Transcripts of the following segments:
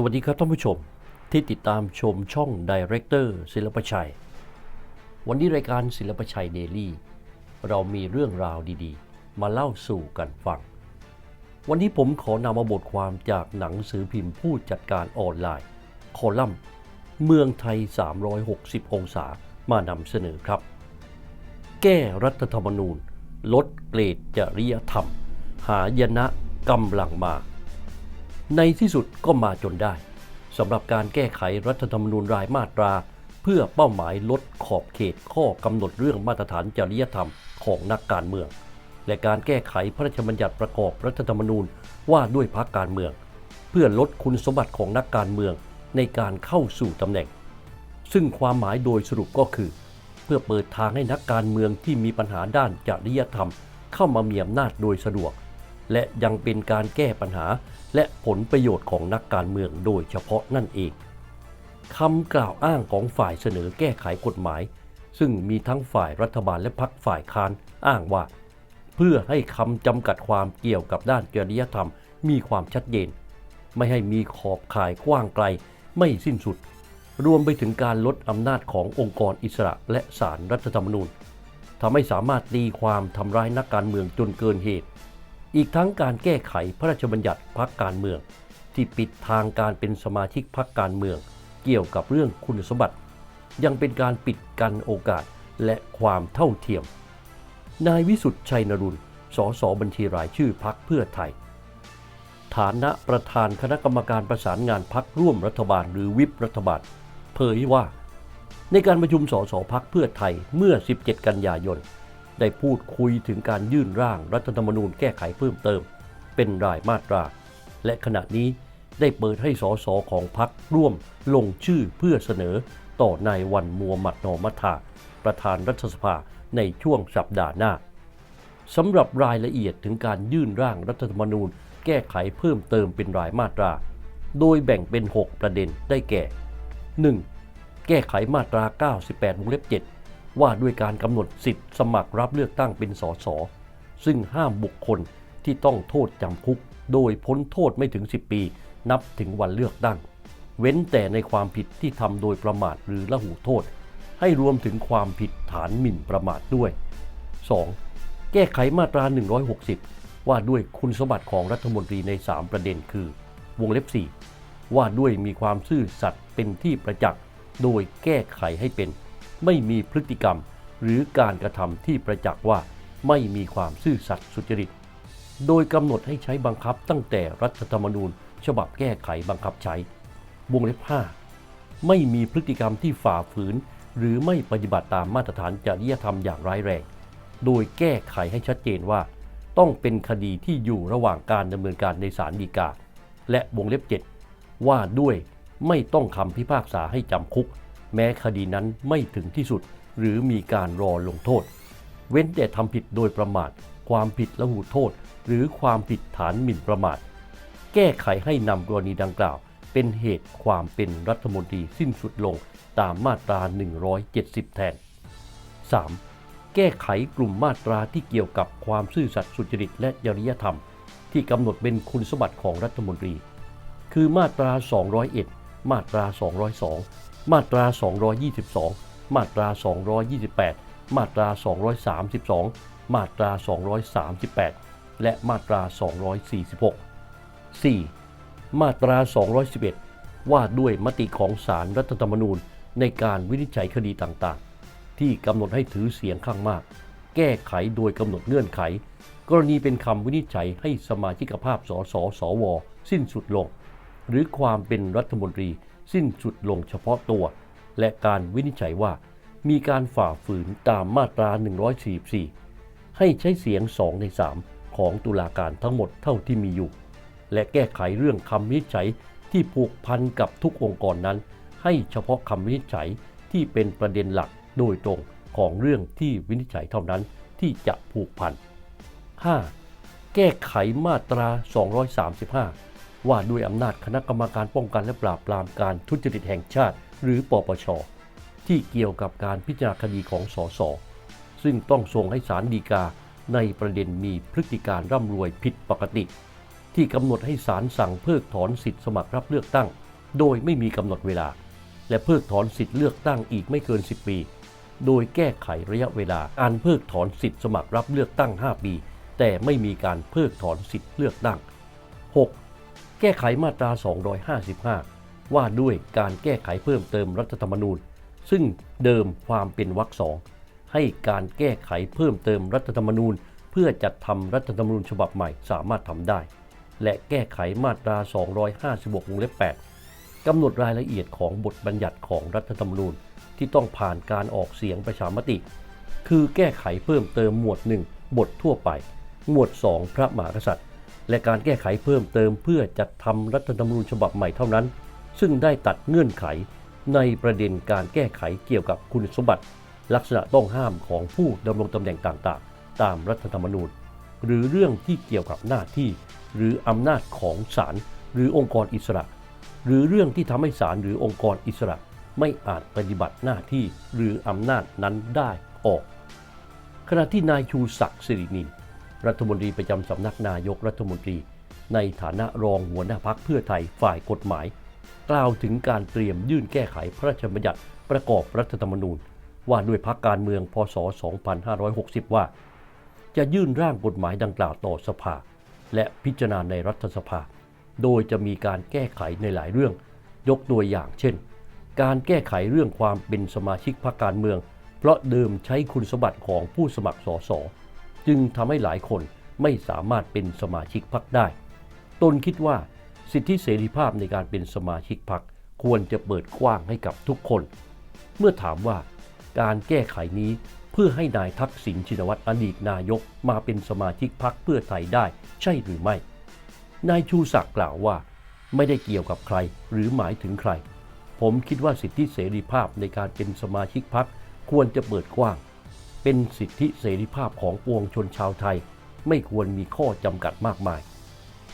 สวัสดีครับท่านผู้ชมที่ติดตามชมช่องดีเรคเตอร์ศิลปชัย วันนี้รายการศิลปชัยเดลี่เรามีเรื่องราวดีๆ มาเล่าสู่กันฟัง วันนี้ผมขอนำมาบทความจากหนังสือพิมพ์ผู้จัดการออนไลน์ คอลัมน์ เมืองไทย 360 องศามานำเสนอครับ แก้รัฐธรรมนูญ ลดเกรดจริยธรรม หายนะกำลังมา ในที่สุดก็มาจนได้สำหรับการแก้ไขรัฐธรรมนูญรายมาตรา เพื่อเป้าหมายลดขอบเขตข้อกำหนดเรื่องมาตรฐานจริยธรรมของนักการเมือง และการแก้ไขพระราชบัญญัติประกอบรัฐธรรมนูญว่าด้วยพรรคการเมือง เพื่อลดคุณสมบัติของนักการเมืองในการเข้าสู่ตำแหน่ง ซึ่งความหมายโดยสรุปก็คือ เพื่อเปิดทางให้นักการเมืองที่มีปัญหาด้านจริยธรรม เข้ามามีอำนาจโดยสะดวก และยังเป็นการแก้ปัญหา และผลประโยชน์ของนักการเมืองโดยเฉพาะนั่นเองคำกล่าวอ้างของฝ่ายเสนอแก้ไขกฎหมาย ซึ่งมีทั้งฝ่ายรัฐบาลและพรรคฝ่ายค้านอ้างว่า เพื่อให้คำจำกัดความเกี่ยวกับด้านจริยธรรม มีความชัดเจน ไม่ให้มีขอบข่ายกว้างไกล ไม่สิ้นสุด รวมไปถึงการลดอำนาจขององค์กรอิสระและศาลรรัฐธรรมนูญทำให้สามารถตีความทำร้ายนักการเมืองจนเกินเหตุ อีกทั้งการแก้ไขพระราชบัญญัติพรรคการเมือง ที่ปิดทางการเป็นสมาชิกพรรคการเมือง เกี่ยวกับเรื่องคุณสมบัติ ยังเป็นการปิดกันโอกาสและความเท่าเทียม นายวิสุทธ์ชัยนรุณสสบัญชีรายชื่อพรรคเพื่อไทย ฐานะประธานคณะกรรมการประสานงานพักร่วมรัฐบาลหรือวิปรัฐบาล เผยว่า ในการประชุมสสพักเพื่อไทยเมื่อ 17 กันยายน ได้พูดคุยถึงการยื่นร่างรัฐธรรมนูญแก้ไขเพิ่มเติม เป็นรายมาตรา และขณะนี้ได้เปิดให้สสของพักร่วมลงชื่อเพื่อเสนอต่อนายวันมัวหมัดนอมัทาประธานรัฐสภาในช่วงสัปดาห์หน้าสำหรับรายละเอียดถึงการยื่นร่างรัฐธรรมนูญ แก้ไขเพิ่มเติมเป็นรายมาตรา โดยแบ่งเป็น 6 ประเด็นได้แก่ 1. แก้ไขมาตรา 98วงเล็บ7 ว่าด้วยการกำหนดสิทธิ์สมัครรับเลือกตั้งเป็นสสซึ่งห้ามบุคคลที่ต้องโทษจำคุก โดยพ้นโทษไม่ถึง 10 ปี นับถึงวันเลือกตั้ง เว้นแต่ในความผิดที่ทำโดยประมาทหรือละหูโทษ ให้รวมถึงความผิดฐานหมิ่นประมาทด้วย 2. แก้ไขมาตรา 160 ว่าด้วยคุณสมบัติของรัฐมนตรีใน 3 ประเด็นคือ วงเล็บ 4 ว่าด้วยมีความซื่อสัตย์เป็นที่ประจักษ์ โดยแก้ไขให้เป็น ไม่มีพฤติกรรม หรือการกระทำที่ประจักษ์ว่าไม่มีความซื่อสัตย์สุจริต โดยกำหนดให้ใช้บังคับตั้งแต่รัฐธรรมนูญ ฉบับแก้ไขบังคับใช้ วงเล็บ 5 ไม่มีพฤติกรรมที่ฝ่าฝืน หรือไม่ปฏิบัติตามมาตรฐานจริยธรรมอย่างร้ายแรง โดยแก้ไขให้ชัดเจนว่า ต้องเป็นคดีที่อยู่ระหว่างการดำเนินการในศาลฎีกา และวงเล็บ 7 ว่าด้วยไม่ต้องคำพิพากษาให้จำคุก แม้คดีนั้นไม่ถึงที่สุด หรือมีการรอลงโทษ เว้นแต่ทำผิดโดยประมาท ความผิดละหูโทษ หรือความผิดฐานหมิ่นประมาท แก้ไขให้นำกรณีดังกล่าว เป็นเหตุความเป็นรัฐมนตรีสิ้นสุดลงตามมาตรา 170 แทน 3. แก้ไขกลุ่มมาตราที่เกี่ยวกับความซื่อสัตย์สุจริตและจริยธรรม ที่กำหนดเป็นคุณสมบัติของรัฐมนตรี คือมาตรา 201 มาตรา 202 มาตรา 222 มาตรา 228 มาตรา 232 มาตรา 238 และมาตรา 246 4. มาตรา 211 ว่าด้วยมติของศาลรรัฐธรรมนูญในการวินิจฉัยคดีต่างๆ ที่กำหนดให้ถือเสียงข้างมาก แก้ไขโดยกำหนดเงื่อนไข กรณีเป็นคำวินิจฉัยให้สมาชิกภาพสสสว สิ้นสุดลง หรือความเป็นรัฐมนตรี สิ้นสุดลงเฉพาะตัว และการวินิจฉัยว่า มีการฝ่าฝืนตามมาตรา 144 ให้ใช้เสียง 2 ใน 3 ของตุลาการทั้งหมดเท่าที่มีอยู่ และแก้ไขเรื่องคำวินิจฉัยที่ผูกพันกับทุกองค์กรนั้น ให้เฉพาะคำวินิจฉัยที่เป็นประเด็นหลักโดยตรงของเรื่องที่วินิจฉัยเท่านั้นที่จะผูกพัน 5. แก้ไขมาตรา 235 ว่าด้วยอำนาจคณะกรรมการป้องกันและปราบปรามการทุจริตแห่งชาติ หรือปปช ที่เกี่ยวกับการพิจารณาคดีของสส ซึ่งต้องส่งให้ศาลฎีกาในประเด็นมีพฤติการร่ำรวยผิดปกติ ที่กำหนดให้ศาลสั่งเพิกถอนสิทธิสมัครรับเลือกตั้ง โดยไม่มีกำหนดเวลา และเพิกถอนสิทธิเลือกตั้งอีกไม่เกิน 10 ปี โดยแก้ไขระยะเวลาอันเพิกถอนสิทธิสมัครรับเลือกตั้ง 5 ปี แต่ไม่มีการเพิกถอนสิทธิเลือกตั้ง 6. แก้ไขมาตรา 255 ว่าด้วยการแก้ไขเพิ่มเติมรัฐธรรมนูญ ซึ่งเดิมความเป็นวรรคสองให้การแก้ไขเพิ่มเติมรัฐธรรมนูญ เพื่อจัดทำรัฐธรรมนูญฉบับใหม่สามารถทำได้ และแก้ไขมาตรา 256 วงเล็บ 8กำหนดรายละเอียดของบทบัญญัติของรัฐธรรมนูญที่ต้องผ่านการออกเสียงประชามติ คือแก้ไขเพิ่มเติมหมวด 1 บททั่วไป หมวด 2 พระมหากษัตริย์ และการแก้ไขเพิ่มเติมเพื่อจัดทำรัฐธรรมนูญฉบับใหม่เท่านั้น ซึ่งได้ตัดเงื่อนไขในประเด็นการแก้ไขเกี่ยวกับคุณสมบัติ ลักษณะต้องห้ามของผู้ดำรงตำแหน่งต่างๆ ตามรัฐธรรมนูญ หรือเรื่องที่เกี่ยวกับหน้าที่ หรืออำนาจของศาลหรือองค์กรอิสระ หรือเรื่องที่ทำให้ศาลหรือองค์กรอิสระ ไม่อาจปฏิบัติหน้าที่หรืออำนาจนั้นได้ออก ขณะที่นายชูศักดิ์สิรินิน รัฐมนตรีประจำสำนักนายกรัฐมนตรี ในฐานะรองหัวหน้าพักเพื่อไทยฝ่ายกฎหมาย กล่าวถึงการเตรียมยื่นแก้ไขพระราชบัญญัติประกอบรัฐธรรมนูญ ว่าด้วยพักการเมืองพศ 2560 ว่า จะยื่นร่างกฎหมายดังกล่าวต่อสภา และพิจารณาในรัฐสภา โดยจะมีการแก้ไขในหลายเรื่อง ยกตัวอย่างเช่น การแก้ไขเรื่องความเป็นสมาชิกพรรคการเมือง เพราะเดิมใช้คุณสมบัติของผู้สมัครสส จึงทำให้หลายคนไม่สามารถเป็นสมาชิกพรรคได้ ตนคิดว่าสิทธิเสรีภาพในการเป็นสมาชิกพรรคควรจะเปิดกว้างให้กับทุกคน เมื่อถามว่าการแก้ไขนี้เพื่อให้นายทักษิณชินวัตรอดีตนายกมาเป็นสมาชิกพรรคเพื่อไทยได้ใช่หรือไม่ นายชูศักดิ์กล่าวว่า ไม่ได้เกี่ยวกับใครหรือหมายถึงใคร ผมคิดว่าสิทธิเสรีภาพในการเป็นสมาชิกพรรคควรจะเปิดกว้าง เป็นสิทธิเสรีภาพของปวงชนชาวไทย ไม่ควรมีข้อจำกัดมากมาย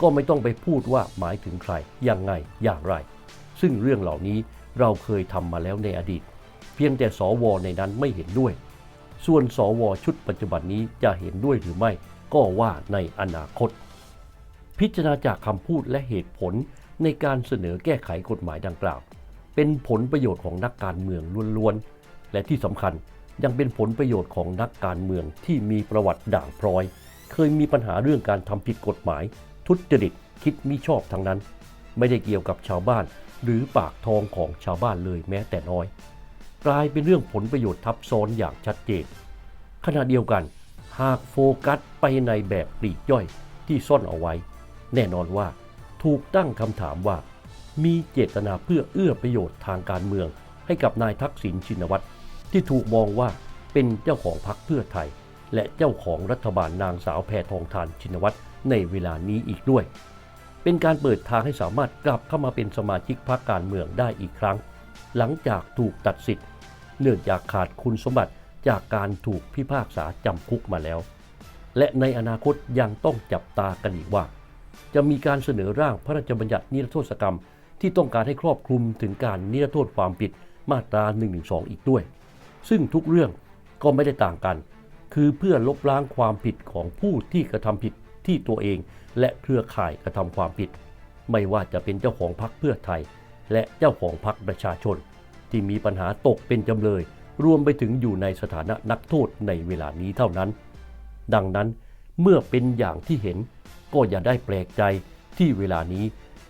ก็ไม่ต้องไปพูดว่าหมายถึงใครยังไงอย่างไร ซึ่งเรื่องเหล่านี้เราเคยทำมาแล้วในอดีต เพียงแต่สวในนั้นไม่เห็นด้วย ส่วนสวชุดปัจจุบันนี้จะเห็นด้วยหรือไม่ก็ว่าในอนาคต พิจารณาจากคำพูดและเหตุผลในการเสนอแก้ไขกฎหมายดังกล่าว เป็นผลประโยชน์ของนักการเมืองล้วนๆและที่สำคัญ ยังเป็นผลประโยชน์ของนักการเมืองที่มีประวัติด่างพร้อย เคยมีปัญหาเรื่องการทำผิดกฎหมาย ทุจริตคิดมิชอบทั้งนั้น ไม่ได้เกี่ยวกับชาวบ้าน หรือปากทองของชาวบ้านเลยแม้แต่น้อย กลายเป็นเรื่องผลประโยชน์ทับซ้อนอย่างชัดเจน ขณะเดียวกัน หากโฟกัสไปในแบบปลีกย่อยที่ซ่อนเอาไว้ แน่นอนว่า ถูกตั้งคำถามว่า มีเจตนาเพื่อเอื้อประโยชน์ทางการเมือง ให้กับนายทักษิณชินวัตร ที่ถูกมองว่าเป็นเจ้าของพรรคเพื่อไทย และเจ้าของรัฐบาลนางสาวแพทองทานชินวัตรในเวลานี้อีกด้วย เป็นการเปิดทางให้สามารถกลับเข้ามาเป็นสมาชิกพรรคการเมืองได้อีกครั้ง หลังจากถูกตัดสิทธิ์ เนื่องจากขาดคุณสมบัติจากการถูกพิพากษาจำคุกมาแล้ว และในอนาคตยังต้องจับตากันอีกว่า จะมีการเสนอร่างพระราชบัญญัตินิรโทษกรรม ที่ต้องการให้ครอบคลุมถึงการนิรโทษความผิดมาตรา112 อีกด้วย ซึ่งทุกเรื่องก็ไม่ได้ต่างกัน คือเพื่อลบล้างความผิดของผู้ที่กระทำผิดที่ตัวเอง และเครือข่ายกระทำความผิด ไม่ว่าจะเป็นเจ้าของพรรคเพื่อไทย และเจ้าของพรรคประชาชน ที่มีปัญหาตกเป็นจำเลย รวมไปถึงอยู่ในสถานะนักโทษในเวลานี้เท่านั้น ดังนั้นเมื่อเป็นอย่างที่เห็น ก็อย่าได้แปลกใจที่เวลานี้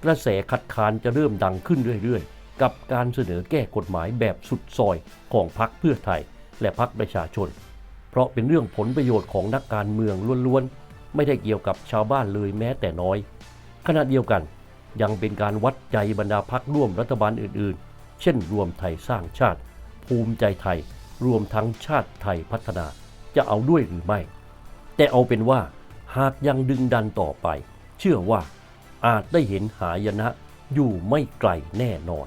กระแสคัดค้านจะเริ่มดังขึ้นเรื่อยๆ กับการเสนอแก้กฎหมายแบบสุดซอยของพรรคเพื่อไทย และพรรคประชาชน เพราะเป็นเรื่องผลประโยชน์ของนักการเมืองล้วนๆ ไม่ได้เกี่ยวกับชาวบ้านเลยแม้แต่น้อย ขณะเดียวกันยังเป็นการวัดใจบรรดาพรรคร่วมรัฐบาลอื่นๆ เช่นรวมไทยสร้างชาติ ภูมิใจไทย รวมทั้งชาติไทยพัฒนาจะเอาด้วยหรือไม่ แต่เอาเป็นว่าหากยังดึงดันต่อไป เชื่อว่าอาจได้เห็นหายนะอยู่ไม่ไกลแน่นอน